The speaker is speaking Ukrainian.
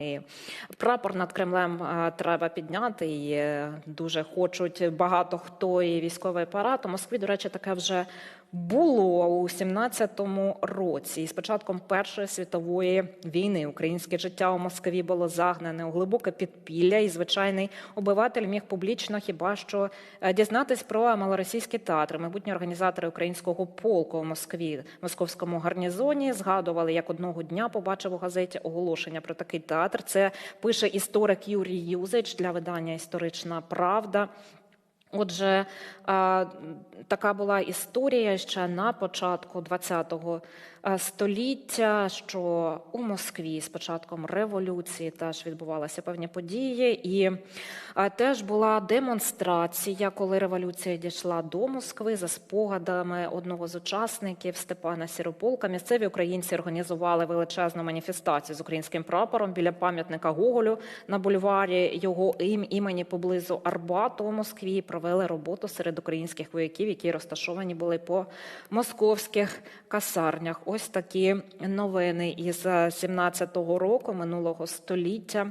І Прапор над Кремлем е, треба підняти. І е, дуже хочуть багато хто і військовий апарат. У Москві, до речі, таке вже було у 17-му році. І з початком Першої світової війни українське життя у Москві було загнане у глибоке підпілля, і звичайний обиватель міг публічно хіба що е, дізнатись про малоросійські театри. Майбутні організатори українського полку у Москві, московському гарнізоні, згадували, як одного дня побачив у газеті оголошення про такий театр. Це пише історик Юрій Юзич для видання Історична Правда. Отже, така була історія ще на початку ХХ століття, що у Москві з початком революції теж відбувалися певні події, і теж була демонстрація, коли революція дійшла до Москви за спогадами одного з учасників Степана Сірополка. Місцеві українці організували величезну маніфестацію з українським прапором біля пам'ятника Гоголю на бульварі його ім- імені поблизу Арбату у Москві. Провели роботу серед українських вояків, які розташовані були по московських касарнях. Ось такі новини із 17-го року минулого століття.